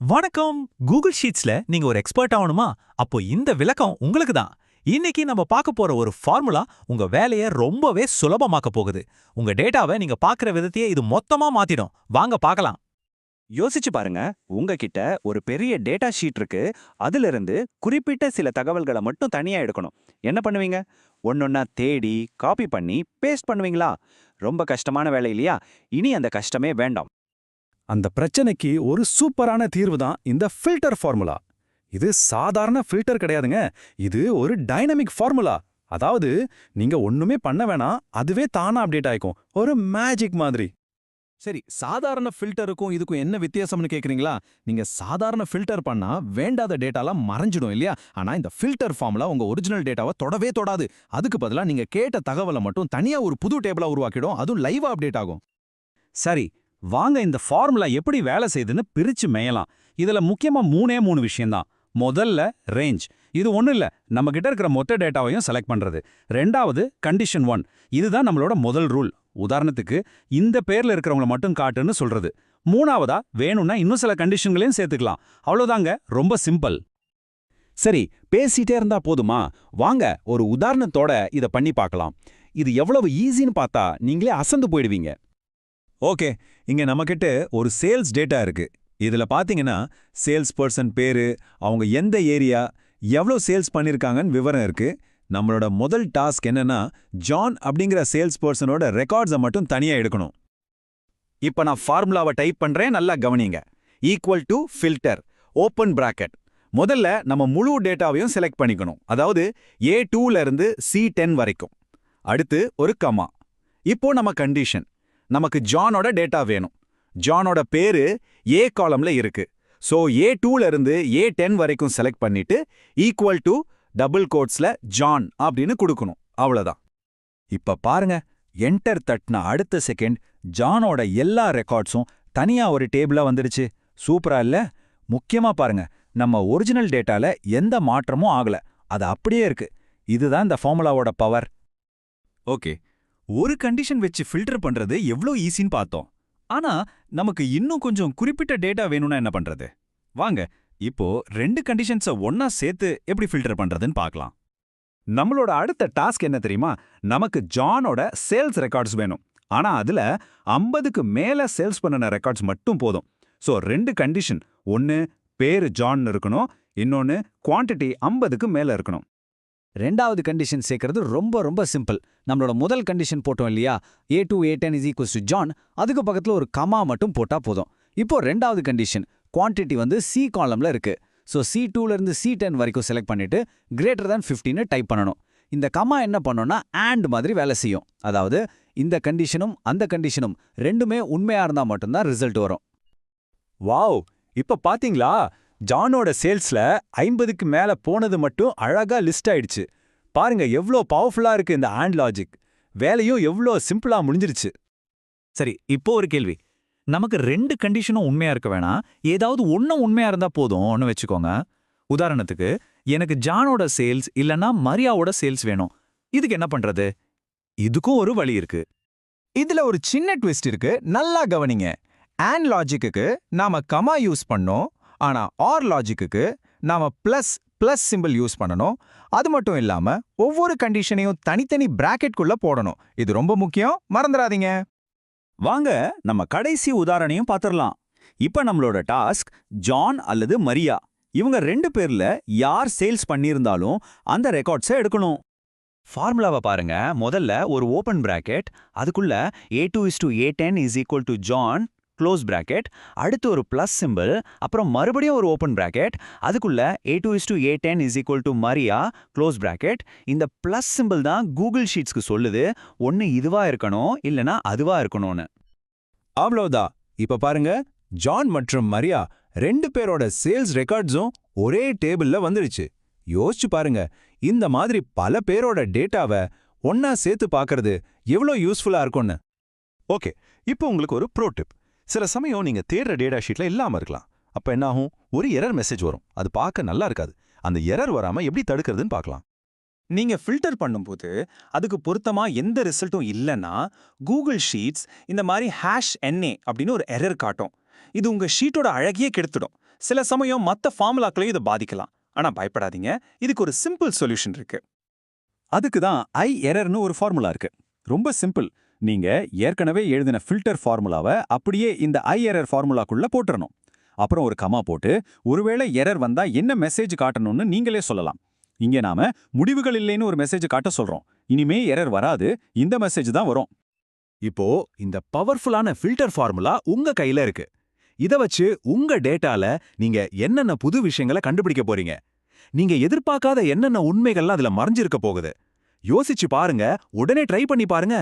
வணக்கம். கூகுள் ஷீட்ஸ்ல நீங்க ஒரு எக்ஸ்பர்ட் ஆகணுமா அப்போ இந்த விளக்கம் உங்களுக்கு தான் இன்னைக்கு நம்ம பார்க்க போற ஒரு ஃபார்முலா உங்க வேலையை ரொம்பவே சுலபமாக்க போகுது. உங்க டேட்டாவை நீங்க பார்க்குற விதத்தையே இது மொத்தமா மாத்திடும். வாங்க பார்க்கலாம். யோசிச்சு பாருங்க. உங்ககிட்ட ஒரு பெரிய டேட்டா ஷீட் இருக்கு. அதுல இருந்து குறிப்பிட்ட சில தகவல்களை மட்டும் தனியா எடுக்கணும். என்ன பண்ணுவீங்க? ஒன்னொன்னா தேடி காப்பி பண்ணி பேஸ்ட் பண்ணுவீங்களா? ரொம்ப கஷ்டமான வேலை இல்லையா? இனி அந்த கஷ்டமே வேண்டாம். அந்த பிரச்சனைக்கு ஒரு சூப்பரான தீர்வு தான் இந்த ஃபில்டர் ஃபார்முலா இது சாதாரண ஃபில்டர் கிடையாதுங்க. இது ஒரு டைனமிக் ஃபார்முலா அதாவது நீங்க ஒண்ணுமே பண்ண வேணாம் அதுவே தானா அப்டேட் ஆயிக்கும். ஒரு மேஜிக் மாதிரி. சரி சாதாரண ஃபில்டருக்கும் இதுக்கும் என்ன வித்தியாசம்னு கேக்குறீங்களா? நீங்க சாதாரண ஃபில்டர் பண்ணா வேண்டாத டேட்டாலாம் மறைஞ்சிடும் இல்லையா? ஆனா இந்த ஃபில்டர் ஃபார்முலா உங்க ஒரிஜினல் டேட்டாவை தொடவே தொடாது. அதுக்கு பதிலா நீங்க கேட்ட தகவலை மட்டும் தனியா ஒரு புது டேபிளா உருவாக்கிடும். அதுவும் லைவா அப்டேட் ஆகும். சரி வாங்க இந்த ஃபார்முலா எப்படி வேலை செய்யுதுன்னு பிரிச்சு மேயலாம். இதுல முக்கியமா மூணே மூணு விஷயம்தான். முதல்ல ரேஞ்ச் இது ஒண்ணும் இல்ல நம்ம கிட்ட இருக்கிற மொத்த டேட்டாவையும் செலக்ட் பண்றது. ரெண்டாவது கண்டிஷன் ஒன் இதுதான் நம்மளோட முதல் ரூல் உதாரணத்துக்கு இந்த பேர்ல இருக்கிறவங்கள மட்டும் காட்டுன்னு சொல்றது. மூணாவதா வேணும்னா இன்னும் சில கண்டிஷன்களையும் சேர்த்துக்கலாம். அவ்வளவுதாங்க ரொம்ப சிம்பிள் சரி பேசிட்டே இருந்தா போதுமா? வாங்க ஒரு உதாரணத்தோட இத பண்ணி பார்க்கலாம். இது எவ்வளவு ஈஸின்னு பார்த்தா நீங்களே அசந்து போயிடுவீங்க. ஓகே இங்க நம்மகிட்ட ஒரு சேல்ஸ் டேட்டா இருக்கு. இதுல பாத்தீங்கன்னா சேல்ஸ் பர்சன் பேரு அவங்க எந்த ஏரியா எவ்வளோ சேல்ஸ் பண்ணிருக்காங்கன்னு விவரம் இருக்கு. நம்மளோட முதல் டாஸ்க் என்னன்னா ஜான் அப்படிங்கிற சேல்ஸ் பர்சனோட ரெக்கார்ட்ஸை மட்டும் தனியா எடுக்கணும். இப்ப நான் ஃபார்முலாவை டைப் பண்றேன் நல்லா கவனிங்க. Equal to filter open bracket முதல்ல நம்ம முழு டேட்டாவையும் செலக்ட் பண்ணிக்கணும். அதாவது ஏ டூல இருந்து சி டென் வரைக்கும். அடுத்து ஒரு கமா இப்போ நம்ம கண்டிஷன் நமக்கு ஜானோட டேட்டா வேணும். ஜானோட பேரு ஏ காலம்ல இருக்கு. ஸோ ஏ டூல இருந்து ஏ டென் வரைக்கும் செலக்ட் பண்ணிட்டு ஈக்குவல் டு டபுள் கோட்ஸ்ல ஜான் அப்படின்னு கொடுக்கணும். அவ்வளோதான் இப்ப பாருங்க என்டர் தட்டின அடுத்த செகண்ட் ஜானோட எல்லா ரெக்கார்ட்ஸும் தனியா ஒரு டேபிளா வந்துடுச்சு சூப்பரா இல்ல? முக்கியமா பாருங்க நம்ம ஒரிஜினல் டேட்டால எந்த மாற்றமும் ஆகல. அது அப்படியே இருக்கு. இதுதான் இந்த ஃபார்முலாவோட பவர் ஓகே ஒரு கண்டிஷன் வச்சு ஃபில்டர் பண்றது எவ்ளோ ஈஸின்னு பார்த்தோம். ஆனா நமக்கு இன்னும் கொஞ்சம் குறிப்பிட்ட டேட்டா வேணும்னா என்ன பண்றது? வாங்க இப்போ ரெண்டு கண்டிஷன்ஸை ஒன்னா சேர்த்து எப்படி ஃபில்டர் பண்றதுன்னு பார்க்கலாம். நம்மளோட அடுத்த டாஸ்க் என்ன தெரியுமா? நமக்கு ஜானோட சேல்ஸ் ரெக்கார்ட்ஸ் வேணும். ஆனா அதுல ஐம்பதுக்கு மேல சேல்ஸ் பண்ணின ரெக்கார்ட்ஸ் மட்டும் போதும். சோ ரெண்டு கண்டிஷன் ஒன்னு பேரு ஜான் இருக்கணும். இன்னொன்னு குவாண்டிட்டி ஐம்பதுக்கு மேல இருக்கணும். ரெண்டாவது கண்டிஷன் சேர்க்கறது ரொம்ப ரொம்ப சிம்பிள் நம்மளோட முதல் கண்டிஷன் போட்டோம் இல்லையா? A two A ten is equals to John அதுக்கு பக்கத்துல ஒரு கமா மட்டும் போட்டா போதும். இப்போ ரெண்டாவது கண்டிஷன் குவான்டிட்டி வந்து சி காலம்ல இருக்கு. ஸோ சி டூல இருந்து சி டென் வரைக்கும் செலக்ட் பண்ணிட்டு கிரேட்டர் தேன் ஃபிஃப்டின்னு டைப் பண்ணணும். இந்த கமா என்ன பண்ணோன்னா ஆண்ட் மாதிரி வேலை செய்யும். அதாவது இந்த கண்டிஷனும் அந்த கண்டிஷனும் ரெண்டுமே உண்மையா இருந்தா மட்டும்தான் ரிசல்ட் வரும். வாவ்! இப்ப பாத்தீங்களா? ஜானோட சேல்ஸ்ல ஐம்பதுக்கு மேல போனது மட்டும் அழகா லிஸ்ட் ஆயிடுச்சு. பாருங்க எவ்ளோ பவர்ஃபுல்லா இருக்கு இந்த ஆண்ட் லாஜிக் வேலையும் எவ்ளோ சிம்பிளா முடிஞ்சிருச்சு. சரி இப்போ ஒரு கேள்வி. நமக்கு ரெண்டு கண்டிஷனும் உண்மையா இருக்க வேணாம் ஏதாவது ஒன்னும் உண்மையா இருந்தா போதும்னு வச்சுக்கோங்க. உதாரணத்துக்கு எனக்கு ஜானோட சேல்ஸ் இல்லனா மரியாவோட சேல்ஸ் வேணும். இதுக்கு என்ன பண்றது? இதுக்கும் ஒரு வழி இருக்கு. இதுல ஒரு சின்ன ட்விஸ்ட் இருக்கு. நல்லா கவனிங்க. ஆன் லாஜிக்குக்கு நாம கமா யூஸ் பண்ணோம். ஆனா ஆர் லாஜிக்குக்கு நாம பிளஸ் பிளஸ் சிம்பிள் யூஸ் பண்ணணும். அது மட்டும் இல்லாம ஒவ்வொரு கண்டிஷனையும் தனித்தனி பிராக்கெட்குள்ள போடணும். இது ரொம்ப முக்கியம். மறந்துடாதீங்க. வாங்க நம்ம கடைசி உதாரணையும் பார்த்துடலாம். இப்ப நம்மளோட டாஸ்க் ஜான் அல்லது மரியா இவங்க ரெண்டு பேர்ல யார் சேல்ஸ் பண்ணியிருந்தாலும் அந்த ரெக்கார்ட்ஸை எடுக்கணும். ஃபார்முலாவை பாருங்க. முதல்ல ஒரு ஓப்பன் பிராக்கெட் அதுக்குள்ள A two is to A ten is equal to John close bracket அடுத்து ஒரு ப்ளஸ் சிம்பிள் அப்புறம் மறுபடியும் ஒரு ஓப்பன் பிராக்கெட் அதுக்குள்ள A two is to A ten is equal to Maria close bracket இந்த ப்ளஸ் சிம்பிள் தான் Google ஷீட்ஸ்க்கு சொல்லுது ஒன்று இதுவா இருக்கணும் இல்லனா அதுவா இருக்கணும்னு. அவ்வளோதான் இப்ப பாருங்க ஜான் மற்றும் மரியா ரெண்டு பேரோட சேல்ஸ் ரெக்கார்ட்ஸும் ஒரே டேபிள்ல வந்துடுச்சு யோசிச்சு பாருங்க இந்த மாதிரி பல பேரோட டேட்டாவை ஒன்னா சேர்த்து பார்க்கறது எவ்வளோ யூஸ்ஃபுல்லா இருக்கும்னு. ஓகே இப்போ உங்களுக்கு ஒரு ப்ரோ டிப் சில சமயம் நீங்க தேடுற டேட்டா ஷீட்ல இல்லாம இருக்கலாம். அப்ப என்ன ஆகும் ஒரு எரர் மெசேஜ் வரும். அது பார்க்க நல்லா இருக்காது. அந்த எரர் வராம எப்படி தடுக்கிறதுன்னு பார்க்கலாம். நீங்க ஃபில்டர் பண்ணும்போது அதுக்கு பொருத்தமா எந்த ரிசல்ட்டும் இல்லைன்னா கூகுள் ஷீட்ஸ் இந்த மாதிரி ஹேஷ் என்ஏ அப்படின்னு ஒரு எரர் காட்டும். இது உங்க ஷீட்டோட அழகையே கெடுத்துடும். சில சமயம் மத்த ஃபார்முலாக்களையும் இதை பாதிக்கலாம். ஆனா பயப்படாதீங்க. இதுக்கு ஒரு சிம்பிள் சொல்யூஷன் இருக்கு. அதுக்கு தான் ஐ எரர்னு ஒரு ஃபார்முலா இருக்கு. ரொம்ப சிம்பிள் நீங்க ஏற்கனவே எழுதின ஃபில்டர் ஃபார்முலாவை அப்படியே இந்த ஐ எரர் ஃபார்முலாக்குள்ள போட்டுறணும். அப்புறம் ஒரு கமா போட்டு ஒருவேளை எரர் வந்தா என்ன மெசேஜ் காட்டணும்னு நீங்களே சொல்லலாம். இங்கே நாம முடிவுகள் இல்லைன்னு ஒரு மெசேஜ் காட்ட சொல்றோம். இனிமே எரர் வராது இந்த மெசேஜ் தான் வரும். இப்போ இந்த பவர்ஃபுல்லான ஃபில்டர் ஃபார்முலா உங்க கையில இருக்கு. இத வச்சு உங்க டேட்டால நீங்க என்னென்ன புது விஷயங்களை கண்டுபிடிக்க போறீங்க? நீங்க எதிர்பார்க்காத என்னென்ன உண்மைகள்லாம் அதுல மறைஞ்சிருக்க போகுது? யோசிச்சு பாருங்க உடனே ட்ரை பண்ணி பாருங்க.